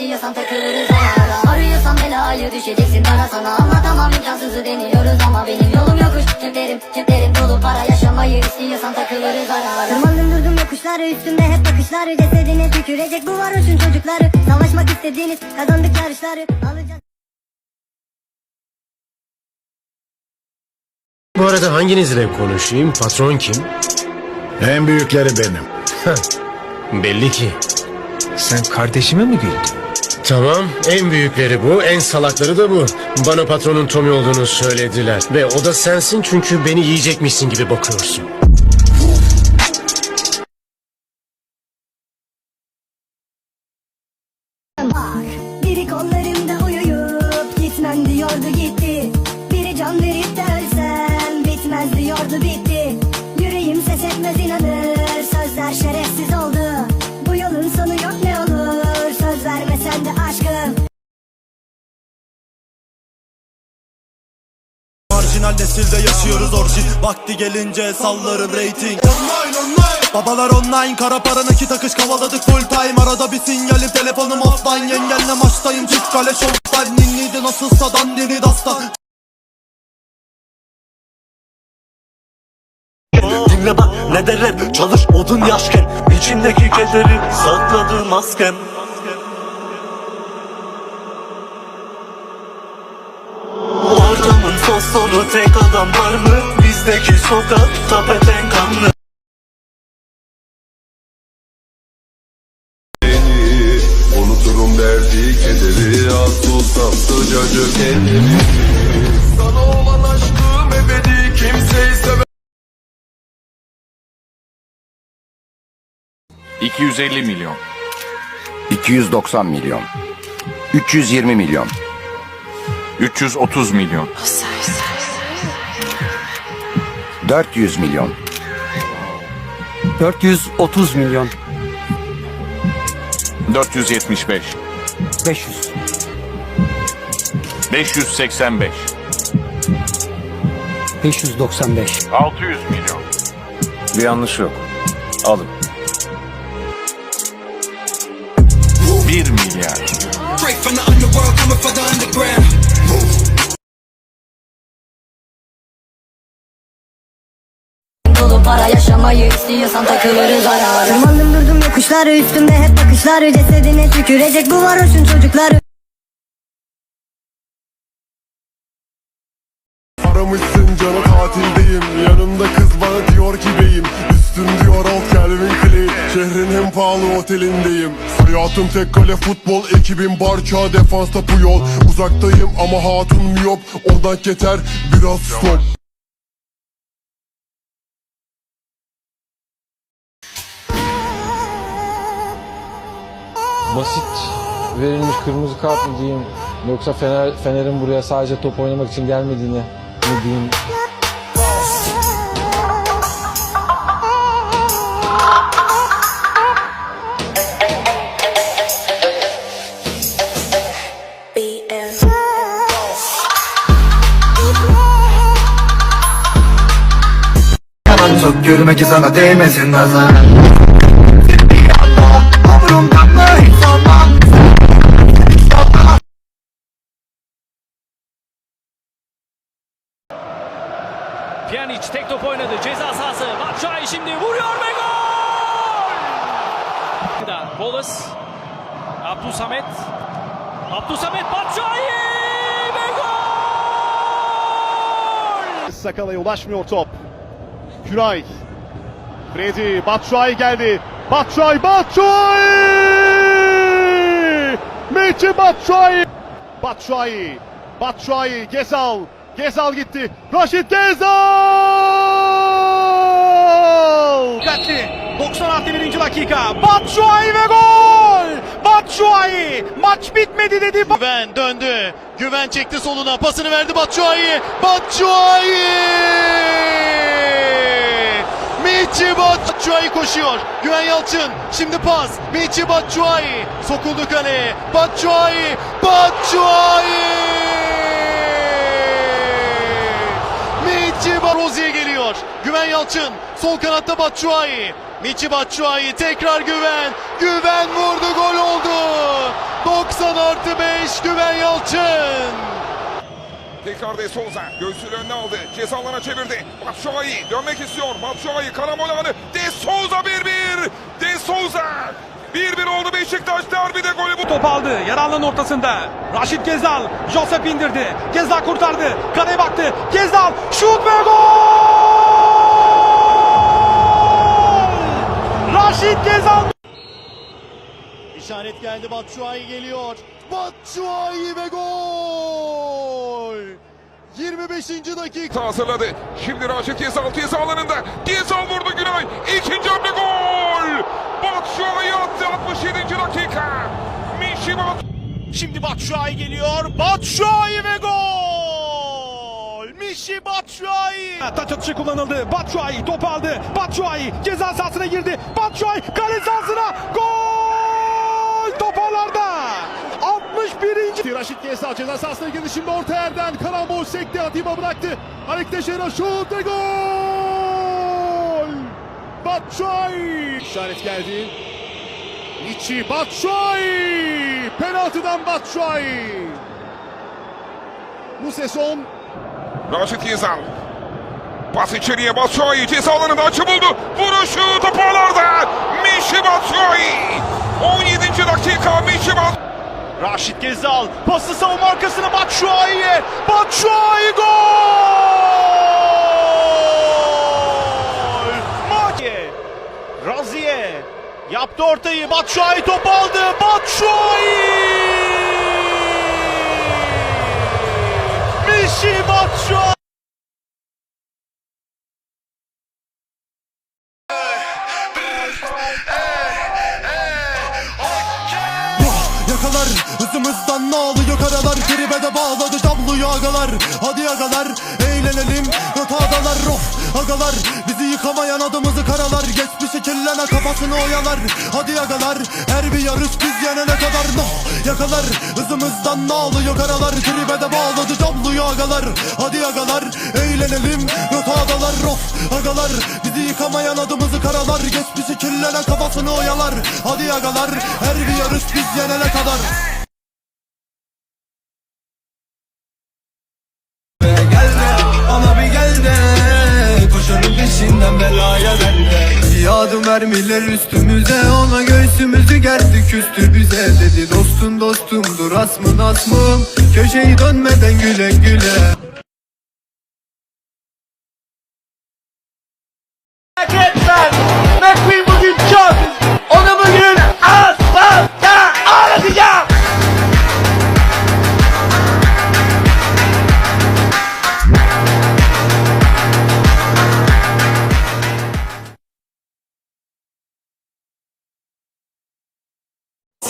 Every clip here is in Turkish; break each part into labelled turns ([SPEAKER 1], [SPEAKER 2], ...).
[SPEAKER 1] istiyorsan takılırız ayağına Arıyorsan belayı düşeceksin bana sana Anlatamam imkansızı deniyoruz ama benim yolum yokuş Ceplerim ceplerim dolu para yaşamayı istiyorsan takılırız ayağına Tırmandım durdum yokuşları üstümde hep bakışları Cesedine tükürecek bu varoşun çocukları Savaşmak istediğiniz kazandık yarışları Alacağız
[SPEAKER 2] Bu arada hanginizle konuşayım? Patron kim?
[SPEAKER 3] En büyükleri benim.
[SPEAKER 2] Belli ki.
[SPEAKER 4] Sen kardeşime mi güldün?
[SPEAKER 2] Tamam, en büyükleri bu, en salakları da bu. Bana patronun Tommy olduğunu söylediler. Ve o da sensin çünkü beni yiyecekmişsin gibi bakıyorsun.
[SPEAKER 5] Nesilde yaşıyoruz orijin Vakti gelince sallarım rating. Online online. Babalar online kara para nakit akış kovaladık full time. Arada bir sinyalim telefonum offline. Yengenle maçtayım. Çift kale showtime Ninniydi nasılsa dandini dastan
[SPEAKER 6] Dinle bak ne derler? Çalış odun yaşken. İçindeki kederi sakladı maskem Ortamın fosforu tek adam var mı? Bizdeki sokakta peten kanlı
[SPEAKER 7] Unuturum derdi kederi Az tutsam sıcacık elleri Sana olan aşkım ebedi Kimseyi sever
[SPEAKER 8] 250 milyon.
[SPEAKER 3] 290 milyon. 320 milyon.
[SPEAKER 8] 330 milyon.
[SPEAKER 3] 400 milyon.
[SPEAKER 9] 430 milyon
[SPEAKER 8] 475.
[SPEAKER 9] 500
[SPEAKER 8] 585.
[SPEAKER 9] 595
[SPEAKER 8] 600 milyon.
[SPEAKER 3] Bir yanlış yok. Alın.
[SPEAKER 8] 1 milyar.
[SPEAKER 1] Para yaşamayı istiyorsan takılırız ara Tırmandım durdum yokuşları üstümde hep bakışları Cesedine tükürecek bu varoşun çocukları.
[SPEAKER 7] Aramışsın canı tatildeyim. Yanımda kız bana diyor ki beyim. Üstüm diyor alt Calvin Klein. Şehrin en pahalı otelindeyim. Hayatım tek kale futbol Ekibim Barça defansta Puyol Uzaktayım ama hatun miyop Odak yeter biraz stop
[SPEAKER 10] basit. Verilmiş kırmızı kart mı diyeyim yoksa Fener, Fener'in buraya sadece top oynamak için gelmediğini mi diyeyim?
[SPEAKER 5] Çok gülme ki sana değmesin nazar
[SPEAKER 11] Pjanic tek top oynadı. Ceza sahası. Batshuayi şimdi vuruyor ve gol! Bolas. Abdülsamet. Abdülsamet Batshuayi ve gol!
[SPEAKER 12] Sakala'ya ulaşmıyor top. Günay. Freddy. Batshuayi geldi. Batshuayi. Batshuayi! Mehdi Batshuayi. Batshuayi. Batshuayi. Gezal. Gezal gitti. Raşit Gezal! Dikkatli. 96. dakika. Batshuayi ve gol! Batshuayi! Maç bitmedi dedi. Güven döndü. Güven çekti soluna. Pasını verdi Batshuayi. Batshuayi! Michi Batshuayi koşuyor. Güven Yalçın. Şimdi pas. Michi Batshuayi. Sokuldu kaleye. Batshuayi. Batshuayi! Michi Barozi'ye geliyor. Güven Yalçın. Sol kanatta Batshuayi. Michi Batshuayi tekrar Güven. Güven vurdu gol oldu. 90 artı 5 Güven Yalçın.
[SPEAKER 13] Tekrar De Souza göğsünü önüne aldı. Ceza çevirdi. Batshuayi dönmek istiyor. Batshuayi karamol alanı. De Souza 1-1. De Souza. 1-1 oldu Beşiktaş derbide golü bu.
[SPEAKER 12] Top aldı. Yararlının ortasında. Raşit Gezal. Josep indirdi. Gezal kurtardı. Kaleye baktı. Gezal. Şut ve gol! Raşit Gezal. İşaret geldi. Batshuayi geliyor. Batshuayi ve gol! 25. dakika.
[SPEAKER 13] hazırladı. Şimdi Raşit Gezal ceza alanında. Gezal vurdu Günay. İkinci hamle gol. Batshuayi attı 67. dakika. Mişi Bat
[SPEAKER 12] Şimdi Batshuayi geliyor. Batshuayi ve gol! Batshuayi. Taç atışı kullanıldı. Batshuayi topu aldı. Batshuayi ceza sahasına girdi. Batshuayi kale sahasına gol! Toparlarda. 61. Raşit Gezal ceza sahasına girdi. Şimdi orta yerden karambol sekti. Atiba bıraktı. Alek Teixeira şut gol! Batshuayi. İşaret geldi. Michi Batshuayi! Penaltıdan Batshuayi! Bu sezon
[SPEAKER 13] Raşit Gezal. Pas içeriye Batshuayi ceza alanında açı buldu. Vuruşu toparlarda. Mişi Batshuayi. 17. dakika Mişi Batshuayi.
[SPEAKER 12] Raşit Gezal pası savunma arkasına Batshuayi'ye. Batshuayi gol! Maki Raziye yaptı ortayı. Batshuayi top aldı. Batshuayi! Mişi Batshuayi! Yakalar hızımızdan ne alıyor karalar? Tribe bağladı tabloyu agalar Hadi agalar eğlenelim. Hatalar of agalar. Bizi yıkamayan adımızı karalar. Geçmişi kirleme kafasını oyalar. Hadi agalar her bir yarış biz yenene kadar. No Yakalar. Hızımızdan ne alıyor karalar? Tribe bağladı tabloyu agalar Hadi agalar eğlenelim Hatalar of agalar. Bizi yıkamayan adımızı karalar. Geçmişi kirlenen kafasını oyalar. Hadi agalar her bir yarış biz yenene kadar.
[SPEAKER 14] Peşinden belaya derler Yağdı mermiler üstümüze Ona göğsümüzü gerdi küstü bize Dedi dostum dostumdur asmın asmım Köşeyi dönmeden güle güle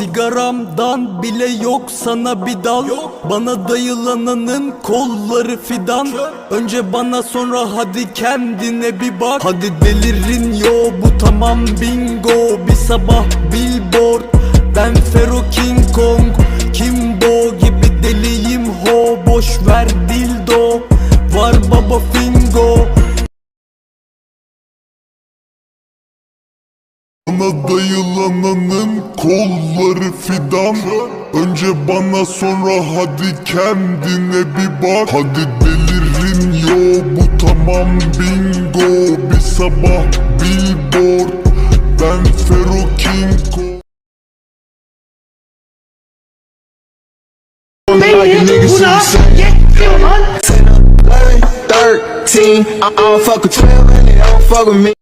[SPEAKER 14] Sigaramdan bile yok sana bir dal. Bana dayılananın kolları fidan. Önce bana sonra hadi kendine bir bak. Hadi delirin yo bu tamam bingo. Bir sabah billboard Ben Fero King Kong. Kimbo gibi deliyim ho Boş ver dildo
[SPEAKER 15] fidan Önce bana sonra hadi kendine bir bak. Hadi delirin yo bu tamam bingo. Bir sabah billboard Ben Fero King Kong Bu